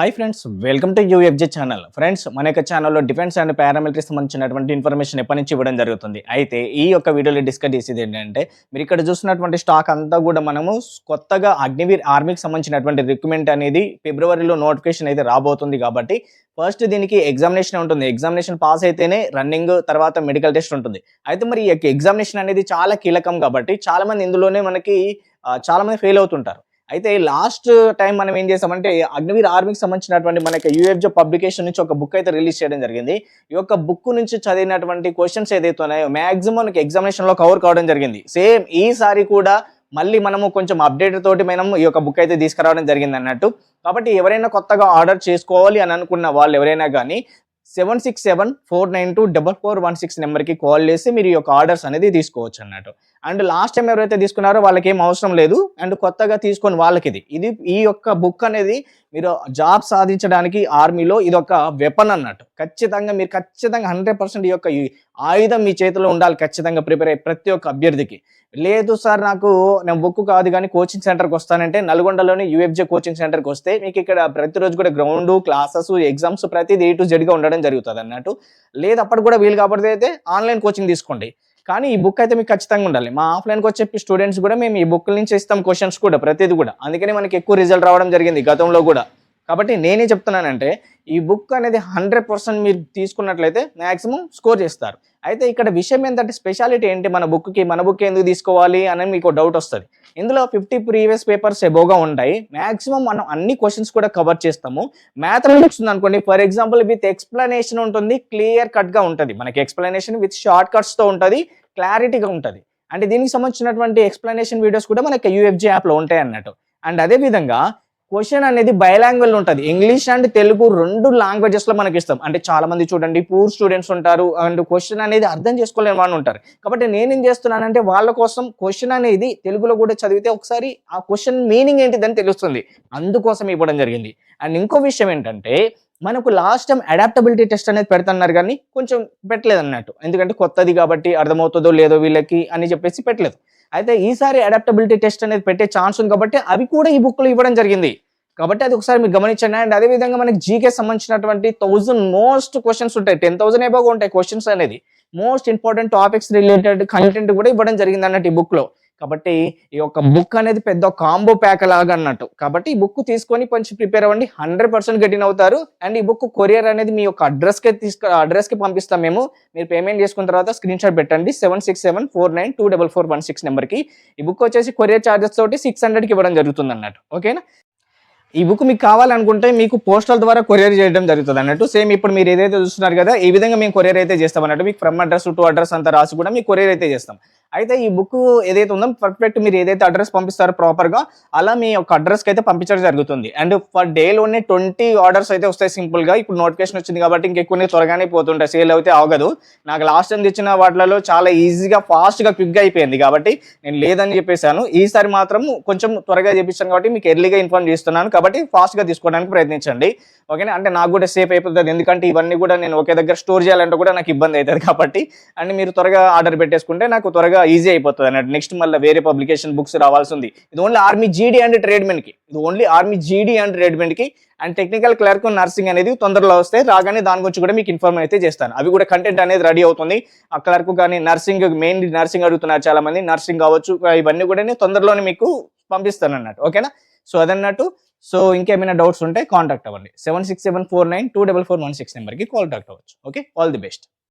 Hi friends welcome to UFJ channel friends మన యొక్క ఛానల్లో డిఫెన్స్ అండ్ పారామిలిటరీ సంబంధించినటువంటి ఇన్ఫర్మేషన్ ఎప్పటి నుంచి ఇవ్వడం జరుగుతుంది? అయితే ఈ యొక్క వీడియోలో డిస్కస్ చేసేది ఏంటంటే మీరు ఇక్కడ చూసినటువంటి స్టాక్ అంతా కూడా మనము కొత్తగా అగ్నివీర్ ఆర్మీకి సంబంధించినటువంటి రిక్రూట్మెంట్ అనేది ఫిబ్రవరిలో నోటిఫికేషన్ అయితే రాబోతుంది కాబట్టి ఫస్ట్ దీనికి ఎగ్జామినేషన్ ఉంటుంది. ఎగ్జామినేషన్ పాస్ అయితేనే రన్నింగ్ తర్వాత మెడికల్ టెస్ట్ ఉంటుంది. అయితే మరి ఈ యొక్క ఎగ్జామినేషన్ అనేది చాలా కీలకం కాబట్టి చాలామంది ఇందులోనే మనకి చాలామంది ఫెయిల్ అవుతుంటారు. అయితే లాస్ట్ టైం మనం ఏం చేసామంటే అగ్నివీర్ ఆర్మీకి సంబంధించినటువంటి మనకి యూఎఫ్జో పబ్లికేషన్ నుంచి ఒక బుక్ అయితే రిలీజ్ చేయడం జరిగింది. ఈ యొక్క బుక్ నుంచి చదివినటువంటి క్వశ్చన్స్ ఏదైతే ఉన్నాయో మాక్సిమం మనకి ఎగ్జామినేషన్లో కవర్ కావడం జరిగింది. సేమ్ ఈసారి కూడా మళ్ళీ మనము కొంచెం అప్డేట్ తోటి మనం ఈ యొక్క బుక్ అయితే తీసుకురావడం జరిగింది అన్నట్టు. కాబట్టి ఎవరైనా కొత్తగా ఆర్డర్ చేసుకోవాలి అని అనుకున్న వాళ్ళు ఎవరైనా కానీ seven six seven four nine two double four one six నెంబర్కి కాల్ చేసి మీరు ఈ యొక్క ఆర్డర్స్ అనేది తీసుకోవచ్చు అన్నట్టు. అండ్ లాస్ట్ టైం ఎవరైతే తీసుకున్నారో వాళ్ళకి ఏం అవసరం లేదు. అండ్ కొత్తగా తీసుకొని వాళ్ళకి ఇది ఇది ఈ యొక్క బుక్ అనేది మీరు జాబ్ సాధించడానికి ఆర్మీలో ఇది ఒక వెపన్ అన్నట్టు. ఖచ్చితంగా మీరు ఖచ్చితంగా హండ్రెడ్ పర్సెంట్ ఈ యొక్క ఆయుధం మీ చేతిలో ఉండాలి ఖచ్చితంగా ప్రిపేర్ అయ్యి ప్రతి ఒక్క అభ్యర్థికి. లేదు సార్ నాకు నేను బుక్ కాదు కానీ కోచింగ్ సెంటర్కి వస్తానంటే నల్గొండలోని యూఎఫ్జే కోచింగ్ సెంటర్కి వస్తే మీకు ఇక్కడ ప్రతిరోజు కూడా గ్రౌండ్ క్లాసెస్ ఎగ్జామ్స్ ప్రతిదీ ఏ టు జెడ్గా ఉండడం జరుగుతుంది అన్నట్టు. లేదు అప్పుడు కూడా వీలు కాబట్టి అయితే ఆన్లైన్ కోచింగ్ తీసుకోండి. కానీ ఈ బుక్ అయితే మీకు ఖచ్చితంగా ఉండాలి. మా ఆఫ్లైన్కి వచ్చే స్టూడెంట్స్ కూడా మేము ఈ బుక్ నుంచి ఇస్తాం క్వశ్చన్స్ కూడా ప్రతిదీ కూడా. అందుకనే మనకి ఎక్కువ రిజల్ట్ రావడం జరిగింది గతంలో కూడా. కాబట్టి నేనే చెప్తున్నానంటే ఈ బుక్ అనేది హండ్రెడ్ పర్సెంట్ మీరు తీసుకున్నట్లయితే మ్యాక్సిమం స్కోర్ చేస్తారు. అయితే ఇక్కడ విషయం ఏంటంటే స్పెషాలిటీ ఏంటి? మన బుక్కి మన బుక్ ఎందుకు తీసుకోవాలి అని మీకు డౌట్ వస్తుంది. ఇందులో ఫిఫ్టీ ప్రీవియస్ పేపర్స్ ఎబోగా ఉంటాయి. మ్యాక్సిమం మనం అన్ని క్వశ్చన్స్ కూడా కవర్ చేస్తాము. మ్యాథమెటిక్స్ ఉంది అనుకోండి ఫర్ ఎగ్జాంపుల్ విత్ ఎక్స్ప్లెనేషన్ ఉంటుంది క్లియర్ కట్గా ఉంటుంది. మనకి ఎక్స్ప్లెనేషన్ విత్ షార్ట్ కట్స్తో ఉంటుంది క్లారిటీగా ఉంటుంది. అంటే దీనికి సంబంధించినటువంటి ఎక్స్ప్లెనేషన్ వీడియోస్ కూడా మనకి యూఎఫ్జీ యాప్లో ఉంటాయి అన్నట్టు. అండ్ అదే విధంగా క్వశ్చన్ అనేది బయలాంగ్వేజ్ ఉంటుంది. ఇంగ్లీష్ అండ్ తెలుగు రెండు లాంగ్వేజెస్లో మనకి ఇస్తాం. అంటే చాలా మంది చూడండి పూర్ స్టూడెంట్స్ ఉంటారు అండ్ క్వశ్చన్ అనేది అర్థం చేసుకోలేని వాళ్ళు ఉంటారు. కాబట్టి నేనేం చేస్తున్నానంటే వాళ్ళ కోసం క్వశ్చన్ అనేది తెలుగులో కూడా చదివితే ఒకసారి ఆ క్వశ్చన్ మీనింగ్ ఏంటిదని తెలుస్తుంది. అందుకోసం ఇవ్వడం జరిగింది. అండ్ ఇంకో విషయం ఏంటంటే మనకు లాస్ట్ టైం అడాప్టబిలిటీ టెస్ట్ అనేది పెడుతున్నారు కానీ కొంచెం పెట్టలేదు అన్నట్టు. ఎందుకంటే కొత్తది కాబట్టి అర్థమవుతుందో లేదో వీళ్ళకి అని చెప్పేసి పెట్టలేదు. అయితే ఈసారి అడాప్టబిలిటీ టెస్ట్ అనేది పెట్టే ఛాన్స్ ఉంది కాబట్టి అవి కూడా ఈ బుక్లో ఇవ్వడం జరిగింది. కాబట్టి అది ఒకసారి మీరు గమనించండి. అండ్ అదే విధంగా మనకి జీకే సంబంధించినటువంటి థౌజండ్ మోస్ట్ క్వశ్చన్స్ ఉంటాయి. టెన్ థౌసండ్ ఏబోగా ఉంటాయి క్వశ్చన్స్ అనేది. Most important topics related content కూడా ఇవ్వడం జరిగింది అన్నట్టు ఈ బుక్లో. కాబట్టి ఈ యొక్క బుక్ అనేది పెద్ద కాంబో ప్యాక్ లాగా అన్నట్టు. కాబట్టి ఈ బుక్ తీసుకొని కొంచెం ప్రిపేర్ అవ్వండి. హండ్రెడ్ పర్సెంట్ గెటిన్ అవుతారు. అండ్ ఈ బుక్ కొరియర్ అనేది మీ యొక్క అడ్రస్కే తీసుకు అడ్రస్కి పంపిస్తాం మేము. మీరు పేమెంట్ చేసుకున్న తర్వాత స్క్రీన్ షాట్ పెట్టండి. Seven six seven four nine two double four one six నెంబర్కి ఈ బుక్ వచ్చేసి కొరియర్ చార్జెస్ తోటి సిక్స్ హండ్రెడ్కి ఇవ్వడం జరుగుతుంది అన్నట్టు. ఓకేనా ఈ బుక్ మీకు కావాలనుకుంటే మీకు పోస్టల్ ద్వారా కొరియర్ చేయడం జరుగుతుంది అన్నట్టు. సేమ్ ఇప్పుడు మీరు ఏదైతే చూస్తున్నారు కదా ఈ విధంగా మేము కొరియర్ అయితే చేస్తాం అన్నట్టు. మీకు ఫ్రమ్ అడ్రస్ టు అడ్రస్ అంతా రాసి కూడా మీకు కొరియర్ అయితే చేస్తాం. అయితే ఈ బుక్ ఏదైతే ఉందో పర్ఫెక్ట్ మీరు ఏదైతే అడ్రస్ పంపిస్తారో ప్రాపర్గా అలా మీ యొక్క అడ్రస్కి అయితే పంపించడం జరుగుతుంది. అండ్ ఫర్ డేలోనే ట్వంటీ ఆర్డర్స్ అయితే వస్తాయి సింపుల్గా ఇప్పుడు నోటిఫికేషన్ వచ్చింది కాబట్టి ఇంకెక్కువ త్వరగానే పోతుంటాయి. సేల్ అయితే ఆగదు. నాకు లాస్ట్ టైం తెచ్చిన వాటిలలో చాలా ఈజీగా ఫాస్ట్గా క్విక్గా అయిపోయింది కాబట్టి నేను లేదని చెప్పేశాను. ఈసారి మాత్రం కొంచెం త్వరగా చేపించాను కాబట్టి మీకు ఎర్లీగా ఇన్ఫార్మ్ చేస్తున్నాను. కాబట్టి ఫాస్ట్గా తీసుకోవడానికి ప్రయత్నించండి. ఓకేనా అంటే నాకు కూడా సేఫ్ అయిపోతుంది. ఎందుకంటే ఇవన్నీ కూడా నేను ఒకే దగ్గర స్టోర్ చేయాలంటే కూడా నాకు ఇబ్బంది అవుతుంది కాబట్టి. అండ్ మీరు త్వరగా ఆర్డర్ పెట్టేసుకుంటే నాకు త్వరగా ఈజీ అయిపోతుంది అన్నట్టు. నెక్స్ట్ మళ్ళీ వేరే పబ్లికేషన్ బుక్స్ రావాల్సి ఉంది. ఇది ఓన్లీ ఆర్మీ జీడీ అండ్ ట్రేడ్మెన్కి ఇది ఓన్లీ ఆర్మీ జీడీ అండ్ ట్రేడ్మెన్కి అండ్ టెక్నికల్ క్లర్క్ నర్సింగ్ అనేది తొందరలో వస్తే రాగానే దాని గురించి కూడా మీకు ఇన్ఫార్మ్ అయితే చేస్తాను. అవి కూడా కంటెంట్ అనేది రెడీ అవుతుంది. ఆ క్లర్క్ కానీ నర్సింగ్ మెయిన్ నర్సింగ్ అడుగుతున్నారు చాలా మంది నర్సింగ్ కావచ్చు ఇవన్నీ కూడా నేను తొందరలోనే మీకు పంపిస్తాను అన్నట్టు. ఓకేనా సో అదన్నట్టు. సో ఇంకేమైనా డౌట్స్ ఉంటే కాంటాక్ట్ అవ్వండి. Seven six seven four nine two double four one six నెంబర్కి కాంటాక్ట్ అవ్వచ్చు. Okay all the best